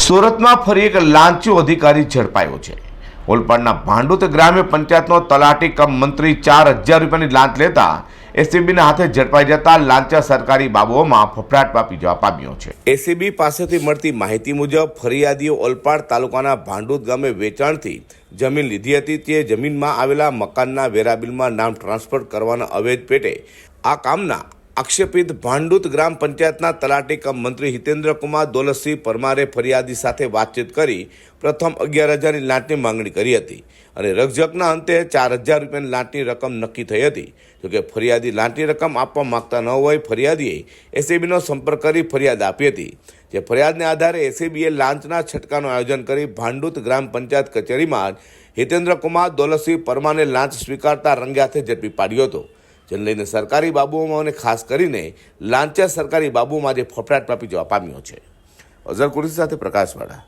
સુરતમાં ફરી એક લાંચુ અધિકારી ઝડપાયો છે. ઓલપાડના ભાંડુત ગ્રામ્ય પંચાયતનો તલાટી કમ મંત્રી ચાર હજાર રૂપિયાની લાંચ લેતા એસીબીના હાથે ઝડપાઈ જતા લાંચા સરકારી બાબુઓમાં ફફડાટ પાપી જવા પામ્યો છે. એસીબી પાસેથી મળતી માહિતી મુજબ ફરિયાદીઓ ઓલપાડ તાલુકાના ભાંડુત ગામે વેચાણથી જમીન લીધી હતી. તે જમીનમાં આવેલા મકાનના વેરાબિલમાં નામ ટ્રાન્સફર કરવાના અવેજ પેટે આ કામના આક્ષેપિત ભાંડુત ગ્રામ પંચાયતના તલાટી કમ મંત્રી હિતેન્દ્રકુમાર દોલતસિંહ પરમારે ફરિયાદી સાથે વાતચીત કરી પ્રથમ અગિયાર હજારની લાંટની માંગણી કરી હતી અને રકઝકના અંતે ચાર હજાર રૂપિયાની લાંટની રકમ નક્કી થઈ હતી. જોકે ફરિયાદી લાંટની રકમ આપવા માગતા ન હોય ફરિયાદીએ એસીબીનો સંપર્ક કરી ફરિયાદ આપી હતી. જે ફરિયાદને આધારે એસીબીએ લાંચના છટકાનું આયોજન કરી ભાંડુત ગ્રામ પંચાયત કચેરીમાં હિતેન્દ્રકુમાર દોલતસિંહ પરમાને લાંચ સ્વીકારતા રંગે હાથે ઝડપી પાડ્યો હતો. જેને લઈને સરકારી બાબુઓમાં અને ખાસ કરીને લાંચા સરકારી બાબુઓમાં જે ફફડાટ પામી જવા પામ્યો છે. અઝર કુરેશી સાથે પ્રકાશવાળા.